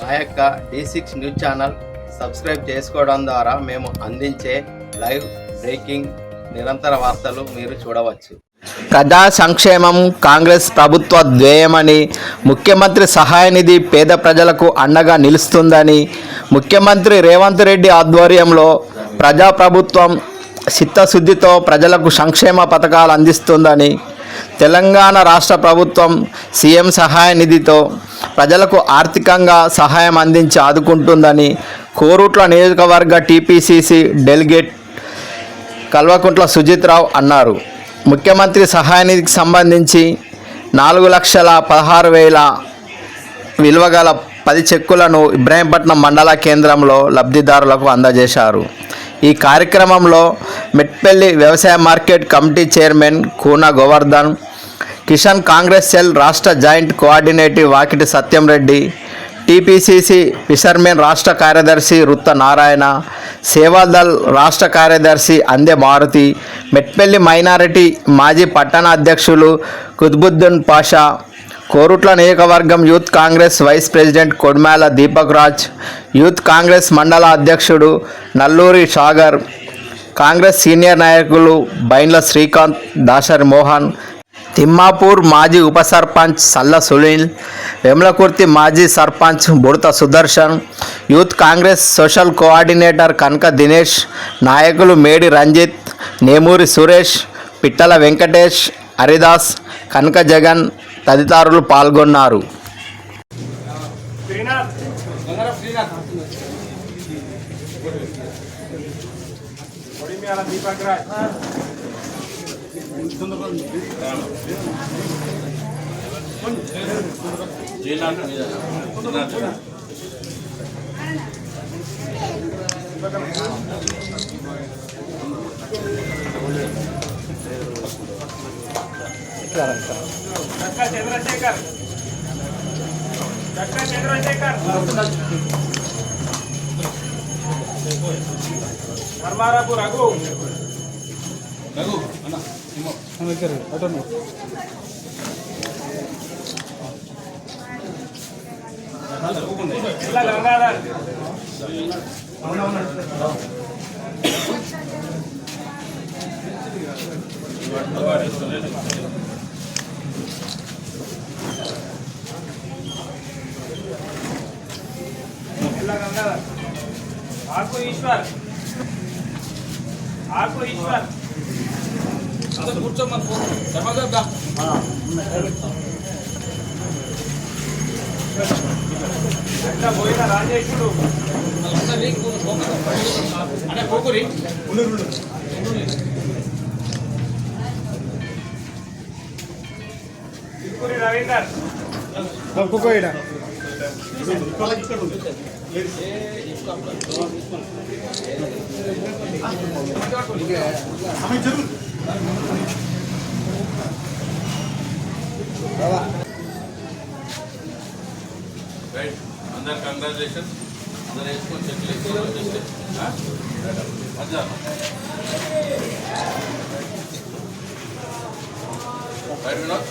మా యొక్క D six news channel subscribe చేసుకోవడం ద్వారా మేము అందించే లైవ్ బ్రేకింగ్ నిరంతర వార్తలు మీరు చూడవచ్చు. ప్రజా సంక్షేమం కాంగ్రెస్ ప్రభుత్వ ధ్యేయమని ముఖ్యమంత్రి సహాయ నిధి పేద ప్రజలకు అండగా నిలుస్తుందని ముఖ్యమంత్రి రేవంత్ రెడ్డి ఆధ్వర్యంలో ప్రజాప్రభుత్వం చిత్తశుద్ధితో ప్రజలకు సంక్షేమ పథకాలు అందిస్తుందని తెలంగాణ రాష్ట్ర ప్రభుత్వం సీఎం సహాయ నిధితో ప్రజలకు ఆర్థికంగా సహాయం అందించి ఆదుకుంటుందని కోరుట్ల నియోజకవర్గ టీపీసీసీ డెలిగేట్ కల్వకుంట్ల సుజిత్రావు అన్నారు. ముఖ్యమంత్రి సహాయానికి సంబంధించి నాలుగు లక్షల పదహారు వేల విలువగల పది చెక్కులను ఇబ్రాహీంపట్నం మండల కేంద్రంలో లబ్ధిదారులకు అందజేశారు. ఈ కార్యక్రమంలో మెట్పల్లి వ్యవసాయ market committee chairman Koona Govardhan Kishan Congress cell రాష్ట్ర joint coordinator Vakiti Satyam Reddy TPCC fishermen రాష్ట్ర కార్యదర్శి వృత్త నారాయణ సేవాదల్ రాష్ట్ర కార్యదర్శి అందె మారుతి మెట్పల్లి మైనారిటీ మాజీ పట్టణ అధ్యక్షులు కుత్బుద్దీన్ పాషా కోరుట్ల నియోజకవర్గం youth Congress vice president Kodmala Deepak Raj youth Congress మండల అధ్యక్షుడు నల్లూరి సాగర్ కాంగ్రెస్ సీనియర్ నాయకులు బైండ్ల శ్రీకాంత్ దాసరి మోహన్ తిమ్మాపూర్ మాజీ ఉప సర్పంచ్ సల్ల సునీల్ వెమ్లకుర్తి మాజీ sarpanch Budatha Sudarshan youth Congress social coordinator Kanaka Dinesh నాయకులు మేడి రంజిత్ నేమూరి సురేష్ పిట్టల వెంకటేష్ హరిదాస్ కనక జగన్ తదితరులు పాల్గొన్నారు. కొడిమ్యాల చంద్రశేఖర్ చక్క చంద్రశేఖర్ ధర్మారాపు రఘు రఘు అన్న. ఆకు ఈశ్వర్. ఆకు ఈశ్వర్. ఆకు ఈశ్వర్ అట్లా పోయిన రాజేశుడు తిరుపూరి రవీందర్ రైట్ అందరు కంగ్రాచులేషన్ అందరు వేసుకొని చెట్లు వేసుకొని మజా రైట్ వినోద్